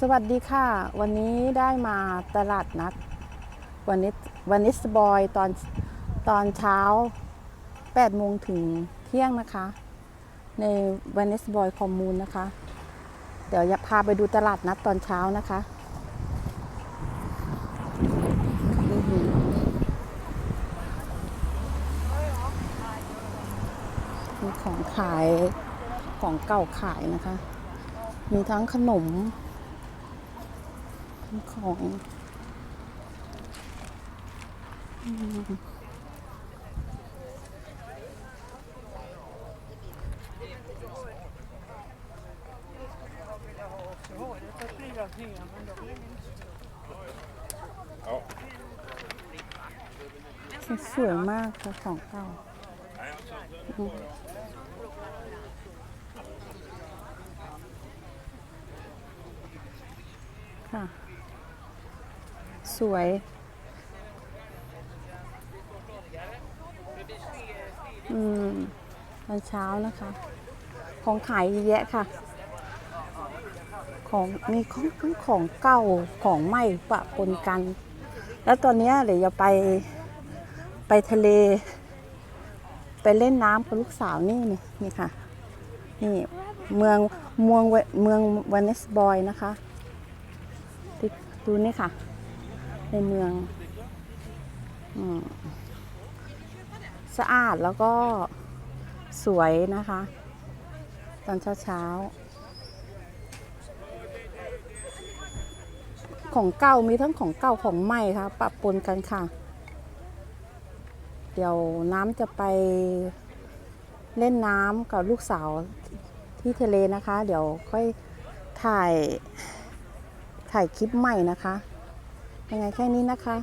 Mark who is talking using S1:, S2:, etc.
S1: สวัสดีค่ะ วันนี้ได้มาตลาดนัดวันนี้วันนี้สบอยตอนตอนเช้า8โมงถึงเที่ยงนะคะ ในวันนี้สบอยคอมมูนนะคะ เดี๋ยวจะพาไปดูตลาดนัดตอนเช้านะคะมีของขายของเก่าขายนะคะ มีทั้งขนม ของสวยมากค่ะของเก่าค่ะ สวย อืมตอนเช้านะคะ ของขายเยอะแยะค่ะ ของมีของของเก่าของใหม่ปะปนกัน แล้วตอนนี้เดี๋ยวจะไปไปทะเล ไปเล่นน้ำกับลูกสาวนี่นี่นี่ค่ะ นี่เมืองเมืองเวเมืองวานเนสบอยนะคะ ดูนี่ค่ะ ในเมืองอสะอาดแล้วก็สวยนะคะ ตอนเช้าๆของเก่ามีทั้งของเก่าของใหม่ค่ะปะปนกันค่ะ เดี๋ยวน้ำจะไปเล่นน้ำกับลูกสาวที่ทะเลนะคะ เดี๋ยวค่อยถ่ายถ่ายคลิปใหม่นะคะ ยังไงแค่นี้นะคะ